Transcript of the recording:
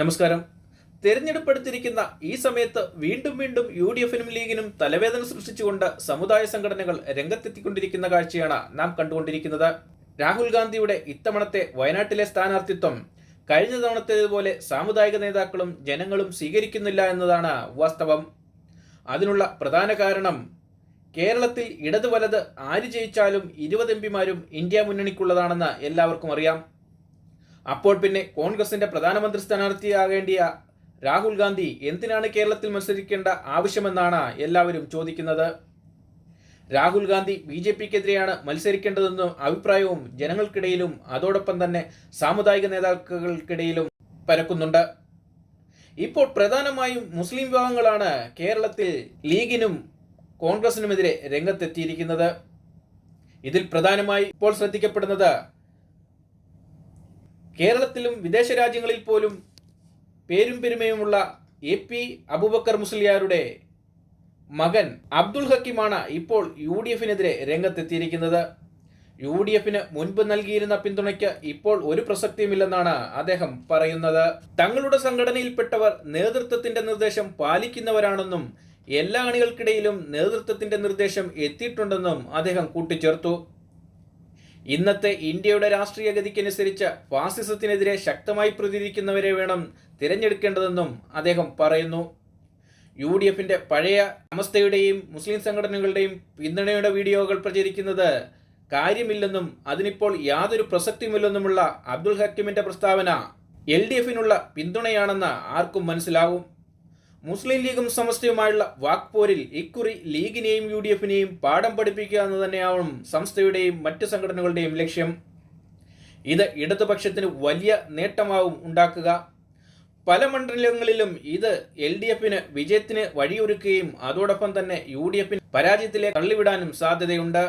നമസ്കാരം. തെരഞ്ഞെടുപ്പെടുത്തിരിക്കുന്ന ഈ സമയത്ത് വീണ്ടും വീണ്ടും യു ഡി എഫിനും ലീഗിനും തലവേദന സൃഷ്ടിച്ചുകൊണ്ട് സമുദായ സംഘടനകൾ രംഗത്തെത്തിക്കൊണ്ടിരിക്കുന്ന കാഴ്ചയാണ് നാം കണ്ടുകൊണ്ടിരിക്കുന്നത്. രാഹുൽ ഗാന്ധിയുടെ ഇത്തവണത്തെ വയനാട്ടിലെ സ്ഥാനാർത്ഥിത്വം കഴിഞ്ഞ തവണത്തേതുപോലെ സാമുദായിക നേതാക്കളും ജനങ്ങളും സ്വീകരിക്കുന്നില്ല എന്നതാണ് വാസ്തവം. അതിനുള്ള പ്രധാന കാരണം കേരളത്തിൽ ഇടത് വലത് ആര് ജയിച്ചാലും ഇരുപത് എം പിമാരും ഇന്ത്യ മുന്നണിക്കുള്ളതാണെന്ന് എല്ലാവർക്കും അറിയാം. അപ്പോൾ പിന്നെ കോൺഗ്രസിന്റെ പ്രധാനമന്ത്രി സ്ഥാനാർത്ഥിയാകേണ്ടിയ രാഹുൽ ഗാന്ധി എന്തിനാണ് കേരളത്തിൽ മത്സരിക്കേണ്ട ആവശ്യമെന്നാണ് എല്ലാവരും ചോദിക്കുന്നത്. രാഹുൽ ഗാന്ധി ബി ജെ പിക്കെതിരെയാണ് മത്സരിക്കേണ്ടതെന്നും അഭിപ്രായവും ജനങ്ങൾക്കിടയിലും അതോടൊപ്പം തന്നെ സാമുദായിക നേതാക്കൾക്കിടയിലും പരക്കുന്നുണ്ട്. ഇപ്പോൾ പ്രധാനമായും മുസ്ലിം വിഭാഗങ്ങളാണ് കേരളത്തിൽ ലീഗിനും കോൺഗ്രസിനുമെതിരെ രംഗത്തെത്തിയിരിക്കുന്നത്. ഇതിൽ പ്രധാനമായി ഇപ്പോൾ ശ്രദ്ധിക്കപ്പെടുന്നത് കേരളത്തിലും വിദേശ രാജ്യങ്ങളിൽ പോലും പേരും പെരുമയുമുള്ള എ പി അബൂബക്കർ മുസ്ലിയാരുടെ മകൻ അബ്ദുൾ ഹക്കീമാണ് ഇപ്പോൾ യു ഡി എഫിനെതിരെ രംഗത്തെത്തിയിരിക്കുന്നത്. യു ഡി എഫിന് മുൻപ് നൽകിയിരുന്ന പിന്തുണയ്ക്ക് ഇപ്പോൾ ഒരു പ്രസക്തിയുമില്ലെന്നാണ് അദ്ദേഹം പറയുന്നത്. തങ്ങളുടെ സംഘടനയിൽപ്പെട്ടവർ നേതൃത്വത്തിന്റെ നിർദ്ദേശം പാലിക്കുന്നവരാണെന്നും എല്ലാ അണികൾക്കിടയിലും നേതൃത്വത്തിന്റെ നിർദ്ദേശം എത്തിയിട്ടുണ്ടെന്നും അദ്ദേഹം കൂട്ടിച്ചേർത്തു. ഇന്നത്തെ ഇന്ത്യയുടെ രാഷ്ട്രീയ ഗതിക്കനുസരിച്ച് ഫാസിസത്തിനെതിരെ ശക്തമായി പ്രതികരിക്കുന്നവരെ വേണം തിരഞ്ഞെടുക്കേണ്ടതെന്നും അദ്ദേഹം പറയുന്നു. യു ഡി എഫിന്റെ പഴയ സമസ്തയുടെയും മുസ്ലിം സംഘടനകളുടെയും പിന്തുണയുടെ വീഡിയോകൾ പ്രചരിക്കുന്നത് കാര്യമില്ലെന്നും അതിനിപ്പോൾ യാതൊരു പ്രസക്തിയുമില്ലെന്നുമുള്ള അബ്ദുൽ ഹക്കീമിന്റെ പ്രസ്താവന എൽ ഡി എഫിനുള്ള പിന്തുണയാണെന്ന് ആർക്കും മനസ്സിലാവും. മുസ്ലിം ലീഗും സമസ്തയുമായുള്ള വാക്പോരിൽ ഇക്കുറി ലീഗിനെയും യു ഡി എഫിനെയും പാഠം പഠിപ്പിക്കുക എന്ന് തന്നെയാവും സംസ്ഥയുടെയും മറ്റ് സംഘടനകളുടെയും ലക്ഷ്യം. ഇത് ഇടതുപക്ഷത്തിന് വലിയ നേട്ടമാവും ഉണ്ടാക്കുക. പല മണ്ഡലങ്ങളിലും ഇത് എൽ ഡി എഫിന് വിജയത്തിന് വഴിയൊരുക്കുകയും അതോടൊപ്പം തന്നെ യു ഡി എഫിന് പരാജയത്തിലേക്ക് തള്ളിവിടാനും സാധ്യതയുണ്ട്.